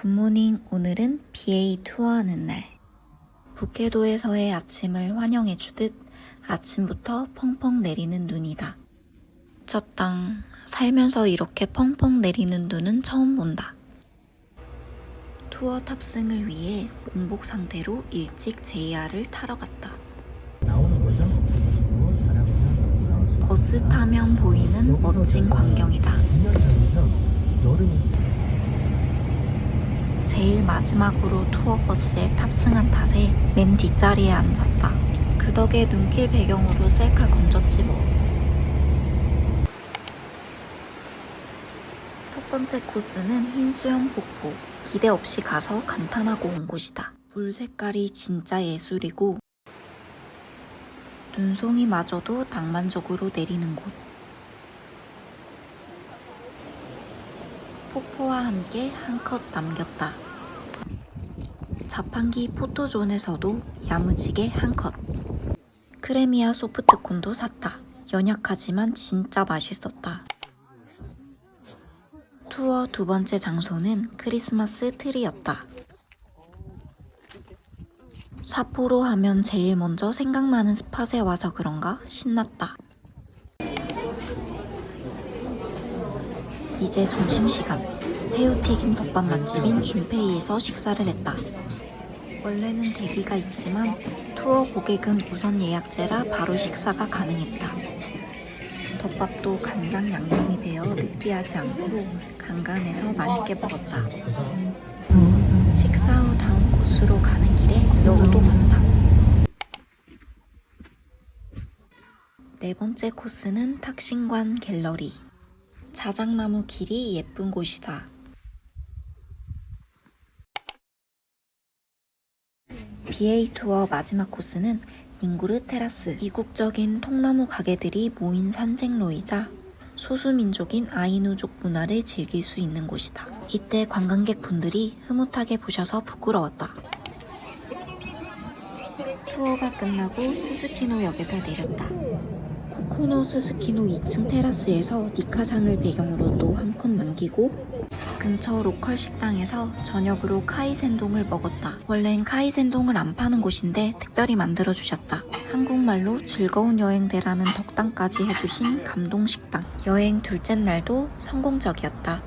굿모닝 오늘은 BA 투어하는 날 북해도에서의 아침을 환영해 주듯 아침부터 펑펑 내리는 눈이다. 첫땅 살면서 이렇게 펑펑 내리는 눈은 처음 본다. 투어 탑승을 위해 공복 상태로 일찍 JR을 타러 갔다. 버스 타면 보이는 멋진 광경이다. 2년 전이죠? 여름 제일 마지막으로 투어 버스에 탑승한 탓에 맨 뒷자리에 앉았다. 그 덕에 눈길 배경으로 셀카 건졌지 뭐. 첫 번째 코스는 흰 수영 폭포. 기대 없이 가서 감탄하고 온 곳이다. 물 색깔이 진짜 예술이고 눈송이 마저도 낭만적으로 내리는 곳. 폭포와 함께 한 컷 남겼다. 자판기 포토존에서도 야무지게 한 컷. 크레미아 소프트콘도 샀다. 연약하지만 진짜 맛있었다. 투어 두 번째 장소는 크리스마스 트리였다. 사포로 하면 제일 먼저 생각나는 스팟에 와서 그런가 신났다. 이제 점심시간. 새우튀김 덮밥 맛집인 준페이에서 식사를 했다. 원래는 대기가 있지만 투어 고객은 우선 예약제라 바로 식사가 가능했다. 덮밥도 간장 양념이 배어 느끼하지 않고 간간해서 맛있게 먹었다. 식사 후 다음 코스로 가는 길에 여우도 봤다. 네 번째 코스는 탁신관 갤러리. 자작나무 길이 예쁜 곳이다. BA 투어 마지막 코스는 닝구르 테라스. 이국적인 통나무 가게들이 모인 산책로이자 소수민족인 아이누족 문화를 즐길 수 있는 곳이다. 이때 관광객 분들이 흐뭇하게 보셔서 부끄러웠다. 투어가 끝나고 스스키노 역에서 내렸다. 코코노 스스키노 2층 테라스에서 니카상을 배경으로 또 한 컷 남기고 근처 로컬 식당에서 저녁으로 카이센동을 먹었다. 원래는 카이센동을 안 파는 곳인데 특별히 만들어 주셨다. 한국말로 즐거운 여행 되라는 덕담까지 해주신 감동 식당. 여행 둘째 날도 성공적이었다.